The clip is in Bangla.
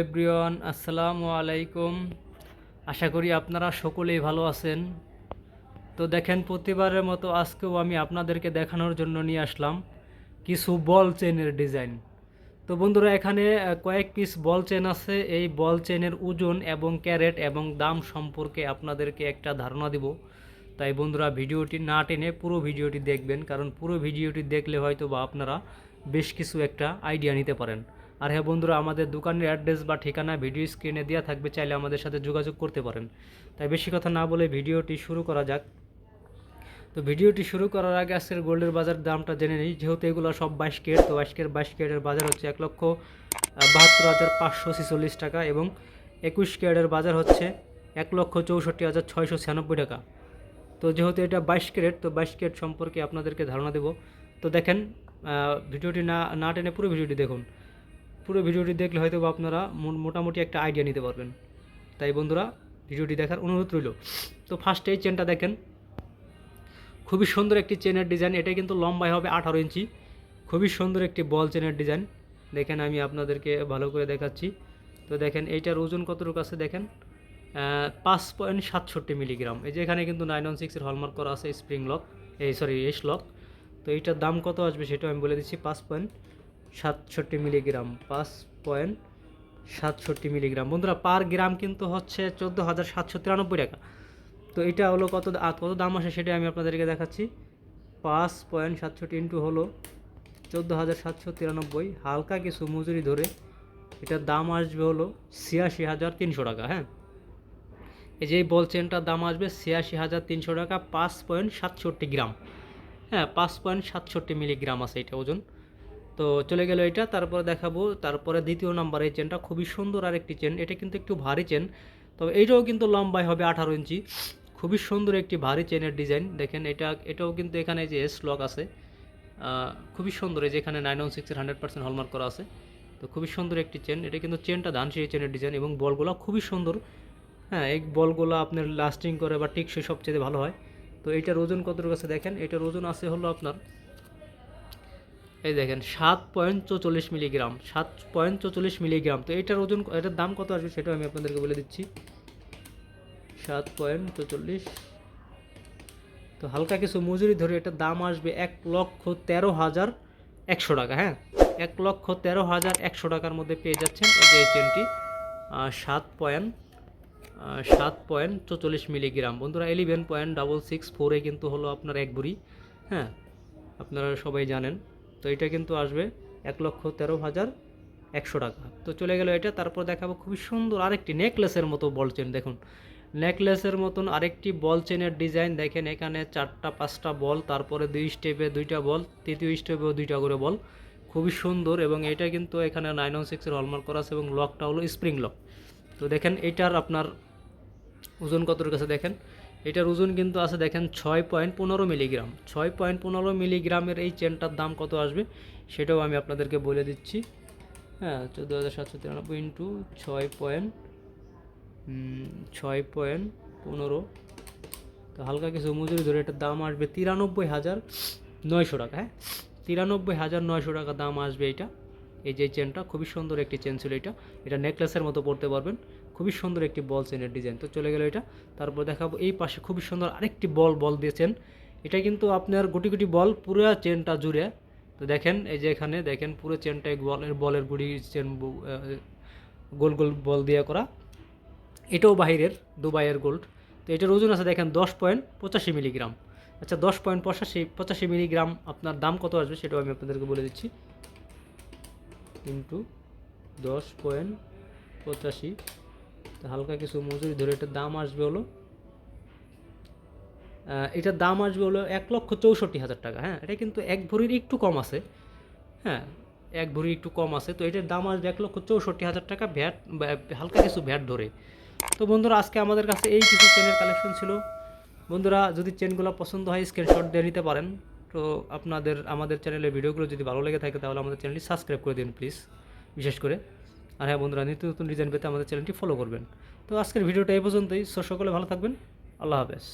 এভরিওয়ান, আসসালামু আলাইকুম। আশা করি আপনারা সকলেই ভালো আছেন। তো দেখেন, প্রতিবারের মতো আজকেও আমি আপনাদেরকে দেখানোর জন্য নিয়ে আসলাম কিছু বল চেনের ডিজাইন। তো বন্ধুরা, এখানে কয়েক পিস বল চেন আছে। এই বল চেনের ওজন এবং ক্যারেট এবং দাম সম্পর্কে আপনাদেরকে একটা ধারণা দিব। তাই বন্ধুরা, ভিডিওটি না টেনে পুরো ভিডিওটি দেখবেন, কারণ পুরো ভিডিওটি দেখলে হয়তো বা আপনারা বেশ কিছু একটা আইডিয়া নিতে পারেন। আর হ্যাঁ বন্ধুরা, আমাদের দোকানের অ্যাড্রেস বা ঠিকানা ভিডিও স্ক্রিনে দেওয়া থাকবে, চাইলে আমাদের সাথে যোগাযোগ করতে পারেন। তাই বেশি কথা না বলে ভিডিওটি শুরু করা যাক। তো ভিডিওটি শুরু করার আগে আজকের গোল্ডের বাজার দামটা জেনে নিই। যেহেতু এগুলো সব বাইশ কেট তো কেট বাইশ কেটের বাজার হচ্ছে এক লক্ষ বাহাত্তর হাজার পাঁচশো ছেচল্লিশ টাকা এবং একুশ কেটের বাজার হচ্ছে এক লক্ষ চৌষট্টি হাজার ছয়শো ছিয়ানব্বই টাকা। তো যেহেতু এটা বাইশ ক্যারেট, তো বাইশ ক্যারেট সম্পর্কে আপনাদেরকে ধারণা দেব। তো দেখেন ভিডিওটি না না টেনে পুরো ভিডিওটি দেখুন। পুরো ভিডিওটি দেখলে হয়তো আপনারা মোটামুটি একটা আইডিয়া নিতে পারবেন। তাই বন্ধুরা, ভিডিওটি দেখার অনুরোধ রইল। তো ফার্স্টে এই চেনটা দেখেন। খুবই সুন্দর একটি চেনের ডিজাইন এটা কিন্তু লম্বায় হবে আঠারো ইঞ্চি। খুবই সুন্দর একটি বল চেনের ডিজাইন দেখেন আমি আপনাদেরকে ভালো করে দেখাচ্ছি। তো দেখেন এইটার ওজন কতটুকু আছে দেখেন? পাঁচ পয়েন্ট সাতষট্টি মিলিগ্রাম এই যে এখানে কিন্তু নাইন ওয়ান সিক্সের হলমার্ক করা আছে স্প্রিং লক এই সরি এস লক তো এইটার দাম কত আসবে সেটাও আমি বলে দিচ্ছি। পাঁচ পয়েন্ট সাতষট্টি মিলিগ্রাম, পাঁচ পয়েন্ট সাতষট্টি মিলিগ্রাম। বন্ধুরা, পার গ্রাম কিন্তু হচ্ছে চোদ্দ হাজার সাতশো তিরানব্বই টাকা। তো এটা হলো কত কত দাম আসে সেটা আমি আপনাদেরকে দেখাচ্ছি। পাঁচ পয়েন্ট সাতষট্টি ইন্টু হলো চোদ্দ হাজার সাতশো তিরানব্বই। হালকা কিছু মজুরি ধরে এটার দাম আসবে হলো ছিয়াশি হাজার তিনশো টাকা হ্যাঁ? এই যে বল চেনটার দাম আসবে ছিয়াশি হাজার তিনশো টাকা, পাঁচ পয়েন্ট সাতষট্টি গ্রাম। হ্যাঁ পাঁচ পয়েন্ট সাতষট্টি মিলিগ্রাম আছে এটা ওজন। তো চলে গেল এটা, তারপরে দেখাবো। তারপরে দ্বিতীয় নাম্বার, এই চেনটা খুবই সুন্দর আর একটি চেন এটা কিন্তু একটু ভারী চেন তবে এইটাও কিন্তু লম্বায় হবে আঠারো ইঞ্চি। খুবই সুন্দর একটি ভারী চেনের ডিজাইন দেখেন এটা, এটাও কিন্তু এখানে যে এস লক আছে খুবই সুন্দর, এই যে এখানে নাইন ওয়ান সিক্সের হান্ড্রেড পার্সেন্ট হলমার্ক করা আছে। তো খুবই সুন্দর একটি চেন এটা কিন্তু চেনটা ধানসিঁড়ি চেনের ডিজাইন এবং বলগুলো খুবই সুন্দর। হ্যাঁ এই বলগুলো আপনার লাস্টিং করে বা টিকসই সবচেয়ে ভালো হয়। তো এইটার ওজন কতটুকু আছে দেখেন এটার ওজন আছে হলো আপনার এই দেখেন, সাত পয়েন্ট চৌচল্লিশ মিলিগ্রাম, সাত পয়েন্ট চৌচল্লিশ মিলিগ্রাম। তো এটার ওজন এটার দাম কত আসবে সেটাও আমি আপনাদেরকে বলে দিচ্ছি। সাত পয়েন্ট চৌচল্লিশ। তো হালকা কিছু মজুরি ধরে এটার দাম আসবে এক লক্ষ তেরো হাজার একশো টাকা হ্যাঁ? এক লক্ষ তেরো হাজার একশো টাকার মধ্যে পেয়ে যাচ্ছেন এই যে চেনটি সাত পয়েন্ট সাত পয়েন্ট চৌচল্লিশ মিলিগ্রাম। বন্ধুরা এলিভেন পয়েন্ট ডাবল সিক্স ফোরে কিন্তু হলো আপনার এক বুড়ি হ্যাঁ? আপনারা সবাই জানেন। তো এটা কিন্তু আসবে এক লক্ষ তেরো হাজার একশো টাকা। তো চলে গেল এটা, তারপর দেখাবো খুবই সুন্দর আরেকটি নেকলেসের মতো বল চেন, দেখুন। নেকলেসের মতন আরেকটি বল চেনের ডিজাইন, দেখেন এখানে চারটা, পাঁচটা বল, তারপরে দুই স্টেপে দুইটা বল, তৃতীয় স্টেপেও দুইটা করে বল। খুবই সুন্দর এবং এটা কিন্তু এখানে নাইন ওয়ান সিক্সের হলমার্ক করা আছে এবং লকটা হলো স্প্রিং লক। তো দেখেন এটার আপনার ওজন কতটুকু আছে, দেখেন। এটার ওজন কিন্তু আছে দেখেন ছয় পয়েন্ট পনেরো মিলিগ্রাম। ছয় পয়েন্ট পনেরো মিলিগ্রামের এই চেনটার দাম কত আসবে সেটাও আমি আপনাদেরকে বলে দিচ্ছি। হ্যাঁ চোদ্দ হাজার সাতশো তিরানব্বই ইন্টু ছয় পয়েন্ট ছয় পয়েন্ট পনেরো। তো হালকা কিছু মজুরি ধরে এটার দাম আসবে তিরানব্বই হাজার নয়শো টাকা হ্যাঁ? তিরানব্বই হাজার নয়শো টাকা দাম আসবে এটা। এই যে চেনটা খুবই সুন্দর একটি চেন ছিল এটা। এটা নেকলেসের মতো পড়তে পারবেন। খুবই সুন্দর একটি বল চেনের ডিজাইন তো চলে গেল এটা। তারপর দেখাবো এই পাশে খুবই সুন্দর আরেকটি বল বল দিয়েছেন এটা কিন্তু আপনার গুটি গুটি বল পুরো চেনটা জুড়ে। তো দেখেন, এই যে এখানে দেখেন, পুরো চেনটা বলের বলের গুটি চেন গোল গোল বল দিয়ে করা। এটাও বাহিরের, দুবাইয়ের গোল্ড তো এটার ওজন আছে দেখেন দশ পয়েন্ট পঁচাশি মিলিগ্রাম আচ্ছা দশ পয়েন্ট পঁচাশি পঁচাশি মিলিগ্রাম আপনার দাম কত আসবে সেটাও আমি আপনাদেরকে বলে দিচ্ছি। ইন্টু দশ পয়েন্ট পঁচাশি হালকা কিছু মজুরি ধরে এটার দাম আসবে হলো এটার দাম আসবে হলো এক লক্ষ চৌষট্টি হাজার টাকা হ্যাঁ এটা কিন্তু এক ভরির একটু কম আছে হ্যাঁ এক ভরি একটু কম আছে, তো এটার দাম আসবে এক লক্ষ চৌষট্টি হাজার টাকা ভ্যাট হালকা কিছু ভ্যাট ধরে। তো বন্ধুরা, আজকে আমাদের কাছে এই কিছু চেনের কালেকশন ছিল। বন্ধুরা, যদি চেনগুলো পছন্দ হয় স্ক্রিনশট দিয়ে নিতে পারেন। তো আপনাদের, আমাদের চ্যানেলের ভিডিওগুলো যদি ভালো লেগে থাকে, তাহলে আমাদের চ্যানেলটি সাবস্ক্রাইব করে দিন প্লিজ বিশেষ করে। আর হ্যাঁ বন্ধুরা, নিত্য নতুন ডিজাইন পেতে আমাদের চ্যানেলটি ফলো করবেন। তো আজকের ভিডিওটা এই পর্যন্তই। সকলে ভালো থাকবেন। আল্লাহ হাফেজ।